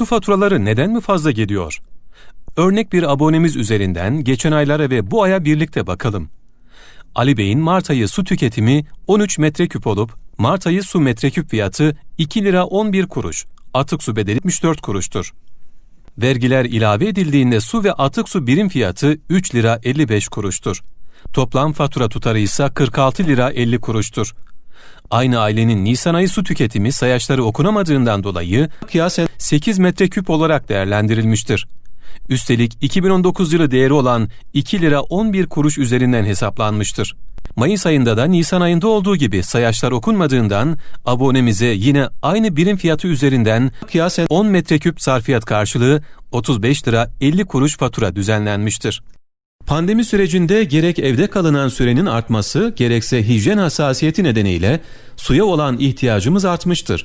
Su faturaları neden mi fazla geliyor? Örnek bir abonemiz üzerinden geçen aylara ve bu aya birlikte bakalım. Ali Bey'in Mart ayı su tüketimi 13 metreküp olup Mart ayı su metreküp fiyatı 2 lira 11 kuruş, atık su bedeli 74 kuruştur. Vergiler ilave edildiğinde su ve atık su birim fiyatı 3 lira 55 kuruştur. Toplam fatura tutarı ise 46 lira 50 kuruştur. Aynı ailenin Nisan ayı su tüketimi sayaçları okunamadığından dolayı kıyasen 8 metreküp olarak değerlendirilmiştir. Üstelik 2019 yılı değeri olan 2 lira 11 kuruş üzerinden hesaplanmıştır. Mayıs ayında da Nisan ayında olduğu gibi sayaçlar okunmadığından abonemize yine aynı birim fiyatı üzerinden kıyasen 10 metreküp sarfiyat karşılığı 35 lira 50 kuruş fatura düzenlenmiştir. Pandemi sürecinde gerek evde kalınan sürenin artması gerekse hijyen hassasiyeti nedeniyle suya olan ihtiyacımız artmıştır.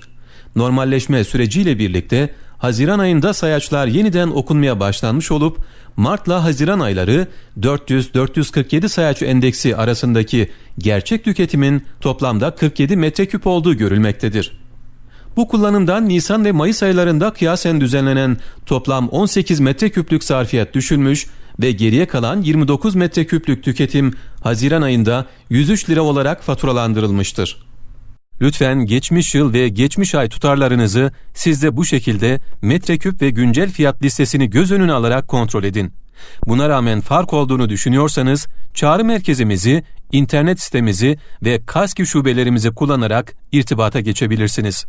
Normalleşme süreciyle birlikte Haziran ayında sayaçlar yeniden okunmaya başlanmış olup Mart'la Haziran ayları 400-447 sayaç endeksi arasındaki gerçek tüketimin toplamda 47 metreküp olduğu görülmektedir. Bu kullanımdan Nisan ve Mayıs aylarında kıyasen düzenlenen toplam 18 metreküplük sarfiyat düşülmüş ve geriye kalan 29 metreküplük tüketim Haziran ayında 103 lira olarak faturalandırılmıştır. Lütfen geçmiş yıl ve geçmiş ay tutarlarınızı siz de bu şekilde metreküp ve güncel fiyat listesini göz önüne alarak kontrol edin. Buna rağmen fark olduğunu düşünüyorsanız çağrı merkezimizi, internet sitemizi ve KASKİ şubelerimizi kullanarak irtibata geçebilirsiniz.